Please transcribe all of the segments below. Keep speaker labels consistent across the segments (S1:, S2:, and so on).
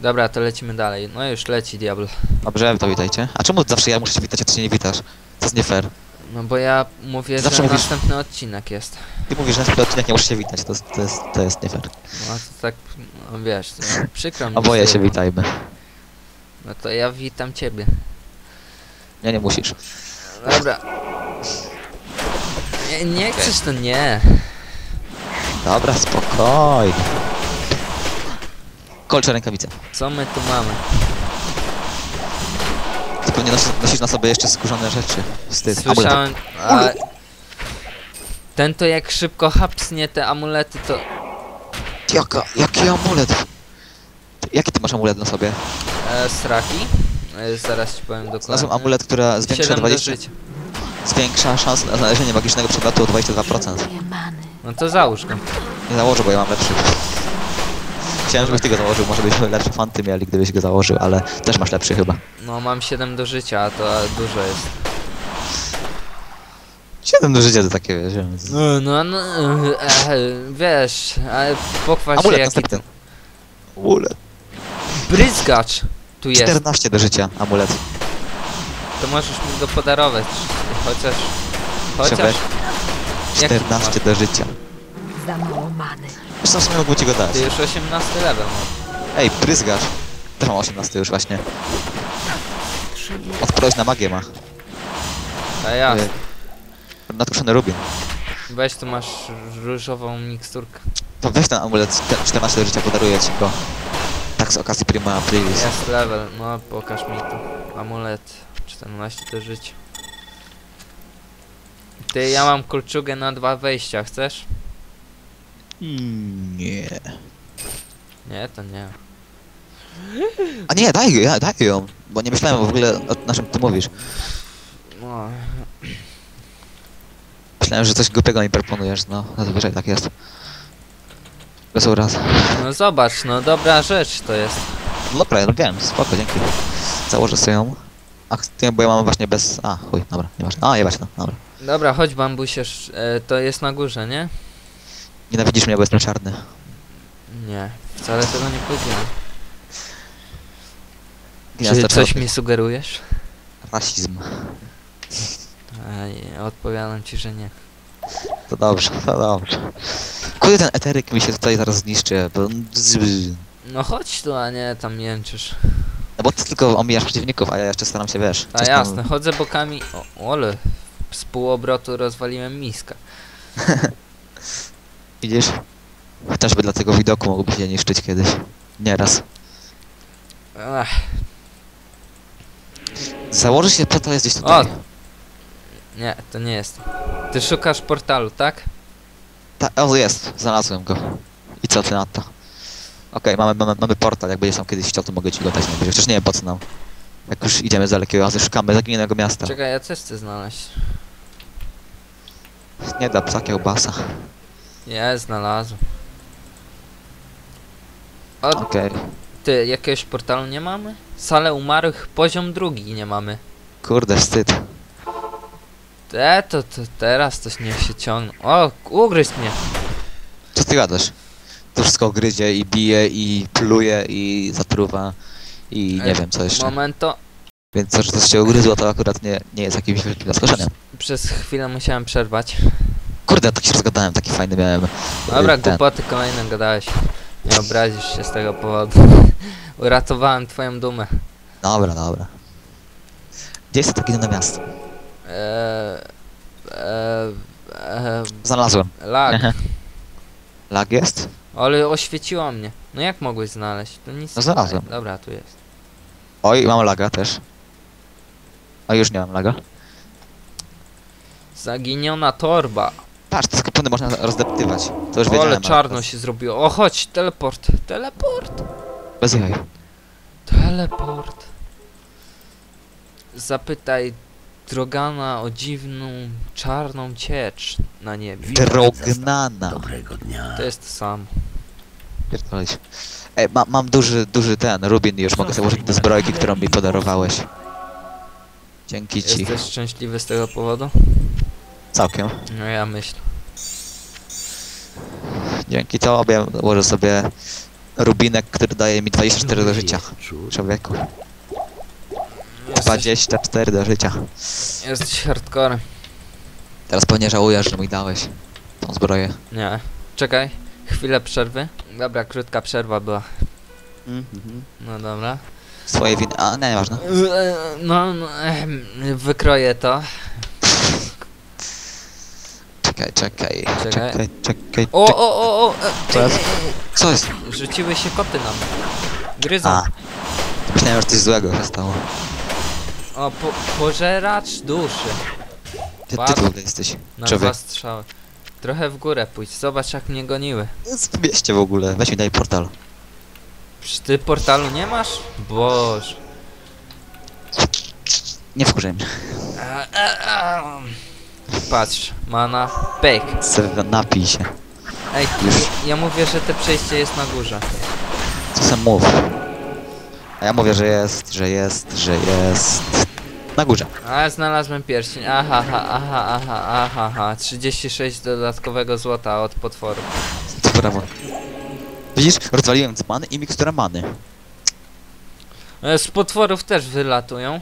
S1: Dobra, to lecimy dalej. No już leci Diablo.
S2: Dobrze, to witajcie. A czemu zawsze ja muszę się witać, a ty się nie witasz? To jest nie fair.
S1: No bo ja mówię,
S2: Zawsze
S1: że
S2: mówisz-
S1: następny odcinek jest.
S2: Ty mówisz, że na ten odcinek nie musisz się witać, to, jest- to, jest, to jest nie fair.
S1: No to tak, no wiesz, to przykro mi.
S2: Oboje
S1: z
S2: się
S1: tyłu.
S2: witajmy.
S1: No to ja witam ciebie.
S2: Nie, nie musisz.
S1: Dobra. Nie, nie to nie.
S2: Dobra, spokojnie. Kolcze rękawice.
S1: Co my tu mamy?
S2: Tylko nie nosisz, nosisz na sobie jeszcze skórzane rzeczy. Wstyd.
S1: Słyszałem. A, ten to jak szybko hapsnie te amulety to.
S2: Jaka, jaki amulet? Ty- Jaki ty masz amulet na sobie?
S1: E, straki? E, zaraz ci powiem dokładnie.
S2: Znalazłem amulet, która zwiększa,
S1: 7 do
S2: 20,
S1: życia.
S2: zwiększa szansę na znalezienie magicznego przedmiotu o 22%.
S3: Potrzebuję many.
S1: No to załóż go.
S2: Nie założę, bo ja mam lepszy. Chciałem, żebyś ty go założył, może byśmy lepsze fanty mieli, gdybyś go założył, ale też masz lepszy chyba.
S1: No mam 7 do życia, a to dużo jest.
S2: 7 do życia to takie, wiesz... więc-
S1: No, no, no e, wiesz, ale pochwal się
S2: Amulet
S1: jaki to...
S2: następny. Amulet.
S1: Bryzgacz tu jest,
S2: 14 do życia, amulet.
S1: to możesz mi go podarować, chociaż... Chociaż...
S2: Szefek.
S1: Jaki
S2: 14 do życia.
S3: Za mało many.
S2: Co, w sumie mógłbym ci go dać.
S1: Ty już 18 level masz.
S2: Ej, pryzgacz. Też mam 18 już właśnie. Odpowiedź na magię ma.
S1: A ja,
S2: Nadkuszony rubin.
S1: weź tu masz różową miksturkę.
S2: To weź ten amulet, ten 14 do życia, podaruję ci go. Tak z okazji Prima Aprilis.
S1: Jest level, no pokaż mi tu. Amulet, 14 do życia. Ty, ja mam kolczugę na dwa wejścia, chcesz?
S2: Nie.
S1: Nie, to nie.
S2: A nie, daj, ją, ja, daj ją. Bo nie myślałem w ogóle o na czym ty mówisz.
S1: No,
S2: Myślałem, że coś głupiego mi proponujesz, no. Zazwyczaj tak jest. Bez raz.
S1: no zobacz, no dobra rzecz to jest.
S2: No dobra, no wiem, spoko, dzięki. Założę sobie ją. Ach, nie, bo ja mam właśnie bez... A, chuj, dobra, nieważne. A, jebać, no, dobra.
S1: Dobra, chodź bambusierz, e, to jest na górze, nie?
S2: Nienawidzisz mnie, bo jestem czarny.
S1: Nie, wcale tego nie powiedziałem. Czy coś
S2: czarnych.
S1: mi sugerujesz?
S2: Rasizm.
S1: Ej, odpowiadam ci, że nie.
S2: To dobrze, to dobrze. Kurde, ten eteryk mi się tutaj zaraz zniszczy, bo...
S1: No chodź tu, a nie tam jęczysz.
S2: No bo ty tylko omijasz przeciwników, a ja jeszcze staram się, wiesz...
S1: A
S2: coś tam-
S1: jasne, chodzę bokami. O, ole, z półobrotu rozwaliłem miska.
S2: Widzisz? Chociażby dla tego widoku mogłoby się niszczyć kiedyś. Nieraz.
S1: Ach,
S2: Założysz się, to jest gdzieś
S1: O!
S2: tutaj.
S1: nie, to nie jest. Ty szukasz portalu, tak?
S2: Ta, o, jest, znalazłem go. I co ty na to? Okej, mamy, mamy, mamy portal, jak będziesz tam kiedyś chciał, to mogę ci go dać najwyżej. Chociaż nie wiem po co nam. Jak już idziemy z dalekiego oazy, szukamy zaginionego miasta.
S1: Czekaj, ja też chcę znaleźć.
S2: Nie da psa kiełbasa.
S1: Nie, znalazłem. O,
S2: Okej.
S1: ty, jakiegoś portalu nie mamy? Salę umarłych, poziom drugi nie mamy.
S2: Kurde, wstyd.
S1: Te, to, to teraz coś niech się ciągnie. O, ugryź mnie.
S2: Co ty gadasz? To wszystko gryzie i bije i pluje i zatruwa i nie
S1: Ej,
S2: wiem co jeszcze.
S1: Momento.
S2: Więc to, że coś się ugryzło to akurat nie, nie jest jakimś wielkim zaskoczeniem.
S1: Przez chwilę musiałem przerwać.
S2: Kurde, tak się rozgadałem, taki fajny miałem.
S1: Dobra,
S2: y, ten.
S1: głupoty kolejne gadałeś. Nie obrazisz się z tego powodu. Uratowałem twoją dumę.
S2: Dobra, dobra. Gdzie jest to takie na miasto?
S1: Eee, eee, eee,
S2: Znalazłem.
S1: lag.
S2: Lag jest?
S1: Ale oświeciło mnie. No jak mogłeś znaleźć? To nic
S2: No
S1: nie
S2: znalazłem.
S1: daje. Dobra, tu jest.
S2: Oj, mam laga też. O, już nie mam laga.
S1: Zaginiona torba.
S2: Patrz, te skupony można rozdeptywać. To już wiedziałem.
S1: Ale czarno się zrobiło. O, chodź, teleport. Teleport.
S2: Bez jaj.
S1: Teleport. Zapytaj Drogana o dziwną, czarną ciecz na niebie.
S2: Drognana.
S1: To jest to samo.
S2: Pierdolić. Ej, ma, mam duży, duży ten, rubin i już mogę założyć do zbrojki, którą mi podarowałeś. Dzięki ci.
S1: Jesteś szczęśliwy z tego powodu?
S2: Całkiem.
S1: No ja myślę.
S2: Dzięki tobie ułożę sobie rubinek, który daje mi 24 do życia. Człowieku.
S1: Jesteś,
S2: 24 do życia.
S1: jesteś hardcorem.
S2: Teraz pewnie żałujesz, że mi dałeś tą zbroję.
S1: Nie. Czekaj. Chwilę przerwy. Dobra, krótka przerwa była. No dobra.
S2: Swoje winy. A, nie, nieważne.
S1: No, no wykroję to.
S2: Czekaj, czekaj.
S1: Czekaj.
S2: Czekaj, czekaj.
S1: O, o, o, o! e,
S2: Co jest? Co jest?
S1: Rzuciły się koty na mnie. Gryzą.
S2: A. Myślałem, że coś złego się stało.
S1: O, po, pożeracz duszy.
S2: Ty, ty tu jesteś.
S1: Na
S2: Człowiek.
S1: dwa strzały. Trochę w górę pójdź, zobacz jak mnie goniły.
S2: W mieście w ogóle. Weź mi daj portal.
S1: Czy ty portalu nie masz? Boże.
S2: Nie wkurzaj mnie.
S1: E, e, e. Patrz, mana, pyk.
S2: Sobie napij się.
S1: Ej, ja mówię, że te przejście jest na górze.
S2: Co sam mów? A ja mówię, że jest, że jest, że jest. Na górze.
S1: A znalazłem pierścień. Aha, aha, aha, aha, aha, aha. 36 dodatkowego złota od potworu.
S2: Brawo. Widzisz, rozwaliłem dzbany i mikstura many.
S1: E, Z potworów też wylatują.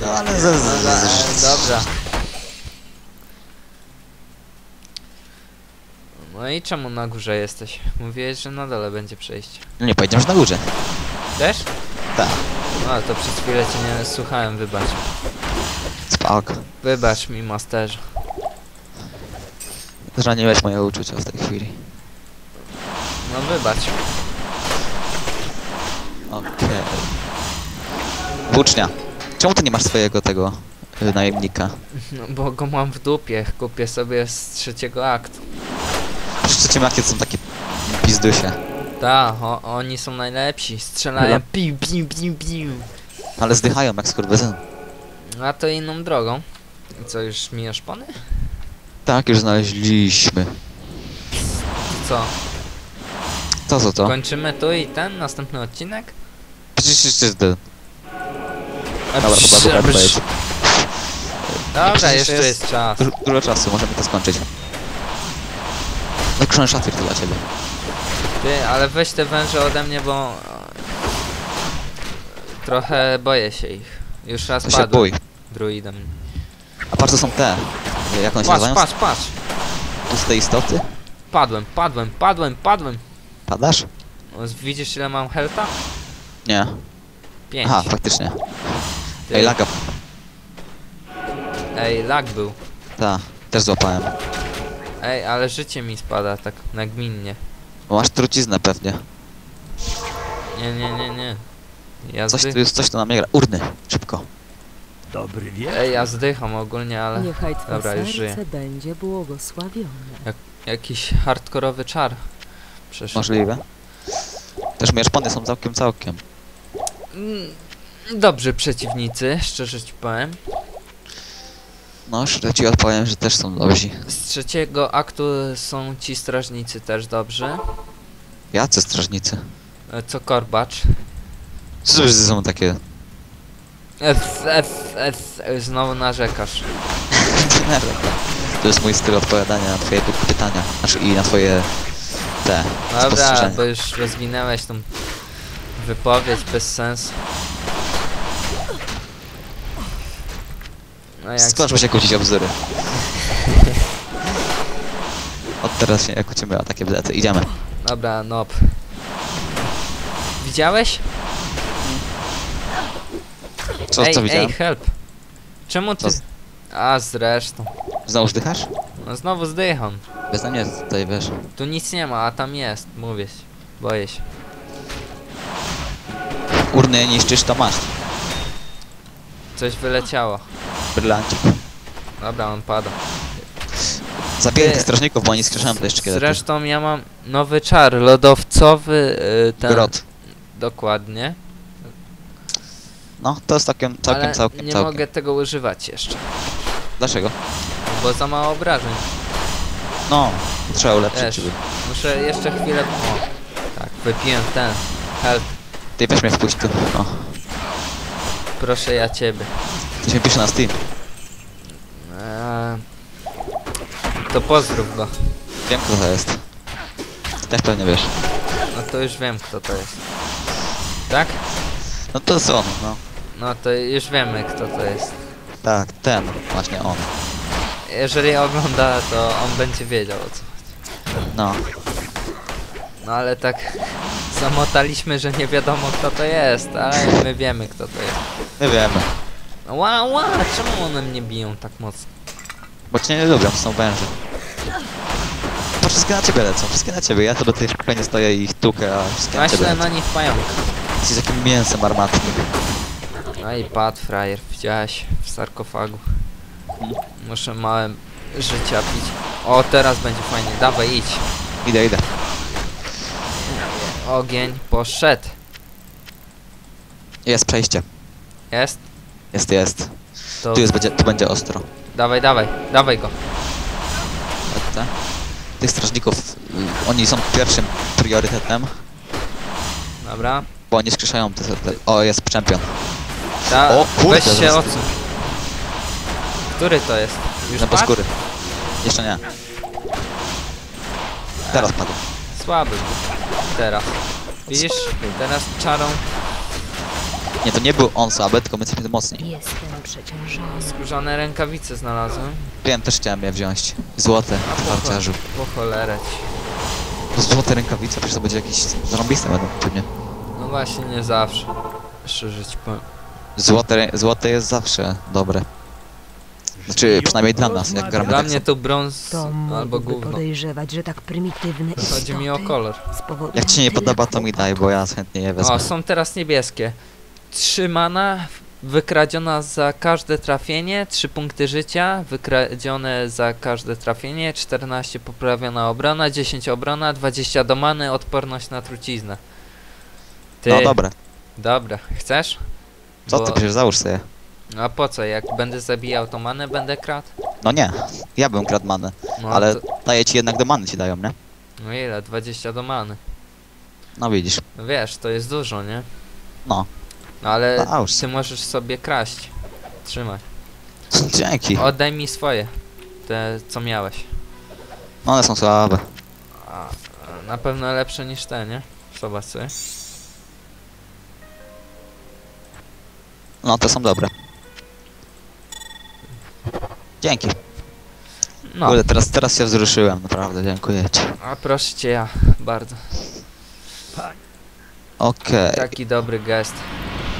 S2: No ale
S1: dobra. No i czemu na górze jesteś? Mówiłeś, że na dole będzie przejście.
S2: No nie, powiedziałem, że na górze.
S1: Też?
S2: Tak.
S1: No to przez chwilę cię nie słuchałem, wybacz.
S2: Spoko.
S1: Wybacz mi, masterze.
S2: Zraniłeś moje uczucia w tej chwili.
S1: No wybacz.
S2: Okej. Włócznia. Czemu ty nie masz swojego tego y, najemnika?
S1: No bo go mam w dupie. Kupię sobie z trzeciego aktu.
S2: Trzecim akcie są takie pizdusie.
S1: Ta, o, oni są najlepsi. Strzelają
S2: Dobra.
S1: piu, piu, piu, piu.
S2: Ale zdychają jak skurwysyn.
S1: A to inną drogą. I co, już mijasz pony?
S2: Tak, już znaleźliśmy.
S1: Co?
S2: To co to?
S1: Kończymy tu i ten, następny odcinek?
S2: Przecież jeszcze.
S1: A
S2: Dobra, chyba dobra
S1: jeszcze
S2: jest-
S1: czas.
S2: Du- Dużo czasu, możemy to skończyć. Zakrzony szafir to dla ciebie.
S1: Ty, ale weź te węże ode mnie, bo... e, Trochę boję się ich. Już raz
S2: To się
S1: padłem
S2: bój.
S1: druidem.
S2: A patrz, to są te. Jak one się
S1: Patrz,
S2: nazywają?
S1: patrz, patrz!
S2: Puste istoty?
S1: Padłem, padłem, padłem, padłem!
S2: Padasz?
S1: O, Widzisz ile mam helta?
S2: Nie.
S1: Pięć.
S2: Aha, faktycznie.
S1: Ty.
S2: Ej, laga.
S1: Ej, lag był.
S2: Ta, też złapałem.
S1: Ej, ale życie mi spada tak nagminnie.
S2: Masz truciznę pewnie.
S1: Nie, nie, nie, nie. Ja
S2: Coś tu jest, coś tu na mnie gra. Urny, szybko.
S4: Dobry wieczór.
S1: Ej, ja zdycham ogólnie, ale
S3: Niechaj twe
S1: Dobra, już
S3: serce
S1: żyję.
S3: będzie błogosławione.
S1: jakiś hardkorowy czar. Przecież.
S2: Możliwe. Też moje szpony są całkiem, całkiem.
S1: Mm, Dobrzy przeciwnicy, szczerze ci powiem.
S2: No, szczerze ci odpowiem, że też są dobrzy.
S1: Z trzeciego aktu są ci strażnicy też dobrzy.
S2: Jacy strażnicy?
S1: E, Co korbacz.
S2: Co to są takie...
S1: F, F, F, znowu narzekasz.
S2: To jest mój styl odpowiadania na twoje py- pytania. Znaczy i na twoje... te...
S1: Dobra,
S2: spostrzeżenia.
S1: bo już rozwinęłeś tą wypowiedź bez sensu. No jak
S2: Skończmy się kłócić o bzdury. Od teraz się kłócimy o takie bzety. Idziemy.
S1: Dobra, nob. Widziałeś?
S2: Co,
S1: ej,
S2: co
S1: ej,
S2: widziałem?
S1: help. Czemu ty...
S2: Co z-
S1: A, zresztą.
S2: Znowu zdychasz?
S1: No znowu zdycham.
S2: Bez mnie tutaj wiesz.
S1: Tu nic nie ma, a tam jest. Mówię się. Boję się.
S2: Urny niszczysz, to masz.
S1: Coś wyleciało.
S2: Brylancik.
S1: Dobra, on pada.
S2: Zabiję
S1: Ty-
S2: tych strażników, bo oni skrzeszają te szkielety.
S1: Zresztą ja mam nowy czar, lodowcowy y, ten...
S2: Grot.
S1: Dokładnie.
S2: No, to jest całkiem, całkiem,
S1: ale
S2: całkiem,
S1: nie
S2: całkiem.
S1: mogę tego używać jeszcze.
S2: Dlaczego?
S1: Bo za mało obrażeń.
S2: No, trzeba ulepszyć. Żeby...
S1: Muszę jeszcze chwilę... O, tak, wypiłem ten. Help,
S2: Ty weź mnie wpuść tu. O,
S1: proszę ja ciebie.
S2: To się pisze na Steam.
S1: Eee, to pozdrów go.
S2: Wiem kto to jest. Ty też pewnie wiesz.
S1: No to już wiem kto to jest. Tak?
S2: No to jest on, no.
S1: No to już wiemy kto to jest.
S2: Tak, ten, właśnie on.
S1: Jeżeli ogląda, to on będzie wiedział o co.
S2: No.
S1: No ale tak zamotaliśmy, że nie wiadomo kto to jest, ale my wiemy kto to jest.
S2: My wiemy.
S1: Ła, ła, czemu one mnie biją tak mocno?
S2: Bo cię nie lubią, są węże. To wszystkie na ciebie lecą, wszystkie na ciebie. Ja to do tej spokojnie stoję i ich tukę, a wszystkie na ciebie
S1: Myślę
S2: lecą.
S1: na nich pająk.
S2: Jesteś takim mięsem armatnym.
S1: No i padł frajer, widziałeś w sarkofagu. Muszę małe życia pić. O, teraz będzie fajnie, dawaj idź.
S2: Idę, idę.
S1: Ogień poszedł.
S2: Jest przejście.
S1: Jest?
S2: Jest, jest.
S1: To
S2: Tu jest, będzie, tu będzie ostro.
S1: dawaj, dawaj, dawaj go.
S2: Tak. Tych strażników, y, oni są pierwszym priorytetem,
S1: Dobra.
S2: bo oni skrzeszają te, te... O, jest czempion.
S1: Da,
S2: O, kurde,
S1: weź się odsuń. Który to jest? Już
S2: Na
S1: padł?
S2: skóry. Jeszcze nie. Teraz padł.
S1: Słaby. Teraz. Widzisz? Teraz czarą
S2: Nie, to nie był on słaby, tylko my jesteśmy mocni.
S3: Jestem przeciążony.
S1: skórzane rękawice znalazłem.
S2: Wiem, też chciałem je wziąć. Złote,
S1: A po,
S2: harciarzu.
S1: po cholerę ci.
S2: No Złote rękawice, przecież to będzie jakieś zarąbiste będą pewnie.
S1: No właśnie, nie zawsze. Szczerze ci powiem.
S2: Złote, rę- złote jest zawsze dobre. Znaczy, przynajmniej dla nas, jak gramy
S1: Dla
S2: tak
S1: mnie to brąz
S3: To
S1: albo
S3: mógłby
S1: gówno.
S3: podejrzewać, że tak prymitywne
S1: Chodzi mi o kolor.
S2: Jak ci nie
S3: tyle
S2: podoba, to mi daj, bo ja chętnie je wezmę.
S1: O, są teraz niebieskie. Trzymana, wykradziona za każde trafienie, 3 punkty życia, wykradzione za każde trafienie, 14 poprawiona obrona, 10 obrona, 20 do many, odporność na truciznę. Ty,
S2: No dobre.
S1: dobra, chcesz?
S2: Co
S1: Bo-
S2: ty, przecież załóż sobie.
S1: A po co, jak będę zabijał to manę, będę kradł?
S2: No nie, ja bym kradł manę,
S1: No,
S2: ale
S1: to,
S2: daję ci jednak do many ci dają, nie?
S1: no ile? 20 do many.
S2: No widzisz.
S1: No wiesz, to jest dużo, nie?
S2: No.
S1: No ale ty możesz sobie kraść. Trzymaj.
S2: Dzięki.
S1: Oddaj mi swoje. Te, co miałeś.
S2: One są słabe.
S1: A, na pewno lepsze niż te, nie? Zobacz sobie.
S2: No te są dobre. Dzięki.
S1: No,
S2: Kurde, teraz, teraz się wzruszyłem, naprawdę, dziękuję ci.
S1: a proszę cię ja, bardzo.
S2: Okej,
S1: Taki dobry gest.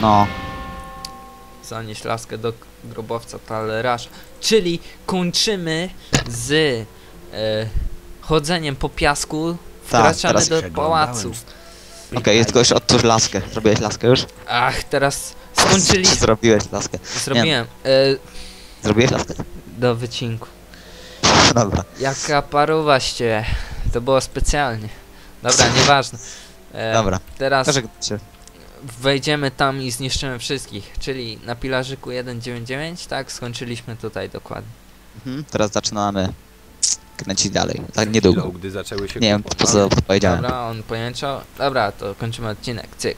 S2: No.
S1: Zanieść laskę do grobowca talerasza. Czyli kończymy z e, chodzeniem po piasku.
S2: Tak,
S1: Wkraczamy do pałacu.
S2: Okej, jest tylko jeszcze odtwórz laskę. Zrobiłeś laskę już?
S1: Ach, teraz skończyli.
S2: Czy zrobiłem laskę?
S1: Zrobiłem. E,
S2: Zrobiłeś laskę?
S1: do wycinku.
S2: Dobra.
S1: Jaka paruwaście. To było specjalnie. Dobra, nieważne. E,
S2: Dobra.
S1: Teraz
S2: się.
S1: Wejdziemy tam i zniszczymy wszystkich. Czyli na pilarzyku 199, tak? Skończyliśmy tutaj dokładnie.
S2: Mhm, teraz zaczynamy kręcić dalej. Tak niedługo.
S5: Chwilą, gdy zaczęły się
S2: Nie wiem, po co powiedziałem.
S1: Dobra, on pojęczał. Dobra, to kończymy odcinek. Cyk.